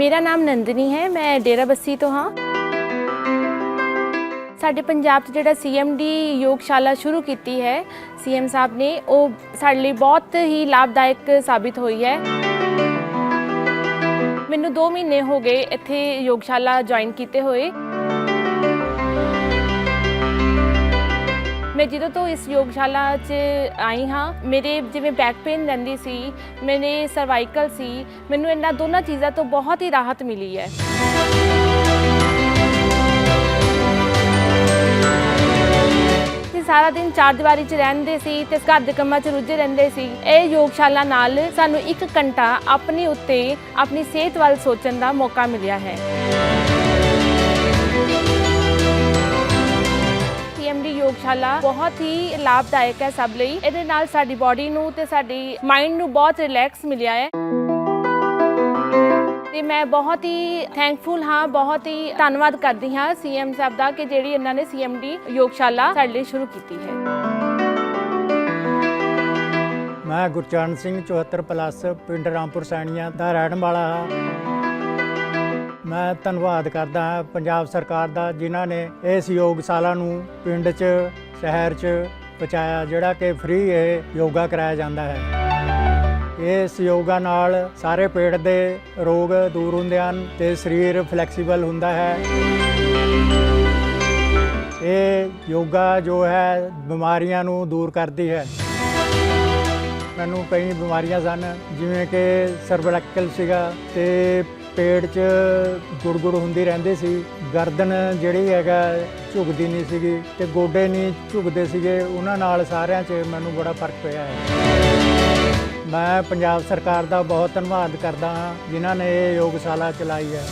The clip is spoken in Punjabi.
ਮੇਰਾ ਨਾਮ ਨੰਦਨੀ ਹੈ, ਮੈਂ ਡੇਰਾ ਬੱਸੀ ਤੋਂ ਹਾਂ। ਸਾਡੇ ਪੰਜਾਬ 'ਚ ਜਿਹੜਾ ਸੀਐਮਡੀ ਯੋਗਸ਼ਾਲਾ ਸ਼ੁਰੂ ਕੀਤੀ ਹੈ ਸੀਐਮ ਸਾਹਿਬ ਨੇ, ਉਹ ਸਾਡੇ ਲਈ ਬਹੁਤ ਹੀ ਲਾਭਦਾਇਕ ਸਾਬਿਤ ਹੋਈ ਹੈ। ਮੈਨੂੰ 2 ਮਹੀਨੇ ਹੋ ਗਏ ਇੱਥੇ ਯੋਗਸ਼ਾਲਾ ਜੁਆਇਨ ਕੀਤੇ ਹੋਏ। ਮੈਂ ਜਦੋਂ ਤੋਂ ਇਸ ਯੋਗਸ਼ਾਲਾ 'ਚ ਆਈ ਹਾਂ, ਮੇਰੇ ਜਿਵੇਂ ਬੈਕ ਪੇਨ ਰਹਿੰਦੀ ਸੀ, ਮੇਰੇ ਸਰਵਾਈਕਲ ਸੀ, ਮੈਨੂੰ ਇਹਨਾਂ ਦੋਨਾਂ ਚੀਜ਼ਾਂ ਤੋਂ ਬਹੁਤ ਹੀ ਰਾਹਤ ਮਿਲੀ ਹੈ। ਸਾਰਾ ਦਿਨ ਚਾਰ ਦੀਵਾਰੀ 'ਚ ਰਹਿੰਦੇ ਸੀ ਤੇ ਘਰ ਦੇ ਕੰਮਾਂ 'ਚ ਰੁੱਝੇ ਰਹਿੰਦੇ ਸੀ। ਇਹ ਯੋਗਸ਼ਾਲਾ ਨਾਲ ਸਾਨੂੰ ਇੱਕ ਘੰਟਾ ਆਪਣੇ ਉੱਤੇ ਆਪਣੀ ਸਿਹਤ ਵੱਲ ਸੋਚਣ ਦਾ ਮੌਕਾ ਮਿਲਿਆ ਹੈ। ਸੀਐਮਡੀ ਬਹੁਤ ਹੀ ਲਾਭਦਾਇਕ ਹੈ ਸਭ ਲਈ। ਇਹਦੇ ਨਾਲ ਸਾਡੀ ਬਾਡੀ ਨੂੰ ਤੇ ਸਾਡੀ ਮਾਈਂਡ ਨੂੰ ਬਹੁਤ ਰਿਲੈਕਸ ਮਿਲਿਆ ਹੈ। ਤੇ ਮੈਂ ਬਹੁਤ ਹੀ ਥੈਂਕਫੁਲ ਹਾਂ, ਬਹੁਤ ਹੀ ਧੰਨਵਾਦ ਕਰਦੀ ਹਾਂ ਸੀਐਮ ਸਾਹਿਬ ਦਾ ਕਿ ਜਿਹੜੀ ਇਹਨਾਂ ਨੇ ਸੀਐਮਡੀ ਯੋਗਸ਼ਾਲਾ ਸਾਡੇ ਲਈ ਸ਼ੁਰੂ ਕੀਤੀ ਹੈ। ਮੈਂ ਗੁਰਚਰਨ ਸਿੰਘ 74 ਪਲੱਸ ਪਿੰਡ ਰਾਮਪੁਰ ਸੈਣੀਆਂ ਦਾ ਰਹਿਣ ਵਾਲਾ ਹਾਂ। ਮੈਂ ਧੰਨਵਾਦ ਕਰਦਾ ਹਾਂ ਪੰਜਾਬ ਸਰਕਾਰ ਦਾ ਜਿਨ੍ਹਾਂ ਨੇ ਇਸ ਯੋਗਸ਼ਾਲਾ ਨੂੰ ਪਿੰਡ 'ਚ, ਸ਼ਹਿਰ 'ਚ ਪਹੁੰਚਾਇਆ, ਜਿਹੜਾ ਕਿ ਫ੍ਰੀ ਇਹ ਯੋਗਾ ਕਰਾਇਆ ਜਾਂਦਾ ਹੈ। ਇਸ ਯੋਗਾ ਨਾਲ ਸਾਰੇ ਪੇਟ ਦੇ ਰੋਗ ਦੂਰ ਹੁੰਦੇ ਹਨ ਤੇ ਸਰੀਰ ਫਲੈਕਸੀਬਲ ਹੁੰਦਾ ਹੈ। ਇਹ ਯੋਗਾ ਜੋ ਹੈ, ਬਿਮਾਰੀਆਂ ਨੂੰ ਦੂਰ ਕਰਦੀ ਹੈ। ਮੈਨੂੰ ਕਈ ਬਿਮਾਰੀਆਂ ਸਨ, ਜਿਵੇਂ ਕਿ ਸਰਵੈਕਲ ਸੀਗਾ ਤੇ ਪੇਟ 'ਚ ਗੁੜਗੁੜ ਹੁੰਦੀ ਰਹਿੰਦੀ ਸੀ। ਗਰਦਨ ਜਿਹੜੀ ਹੈਗਾ ਝੁਕਦੀ ਨਹੀਂ ਸੀਗੀ ਤੇ ਗੋਡੇ ਨਹੀਂ ਝੁਕਦੇ ਸੀਗੇ। ਉਹਨਾਂ ਨਾਲ ਸਾਰਿਆਂ 'ਚ ਮੈਨੂੰ ਬੜਾ ਫ਼ਰਕ ਪਿਆ ਹੈ। ਮੈਂ ਪੰਜਾਬ ਸਰਕਾਰ ਦਾ ਬਹੁਤ ਧੰਨਵਾਦ ਕਰਦਾ ਹਾਂ, ਜਿਨ੍ਹਾਂ ਨੇ ਇਹ ਯੋਗਸ਼ਾਲਾ ਚਲਾਈ ਹੈ।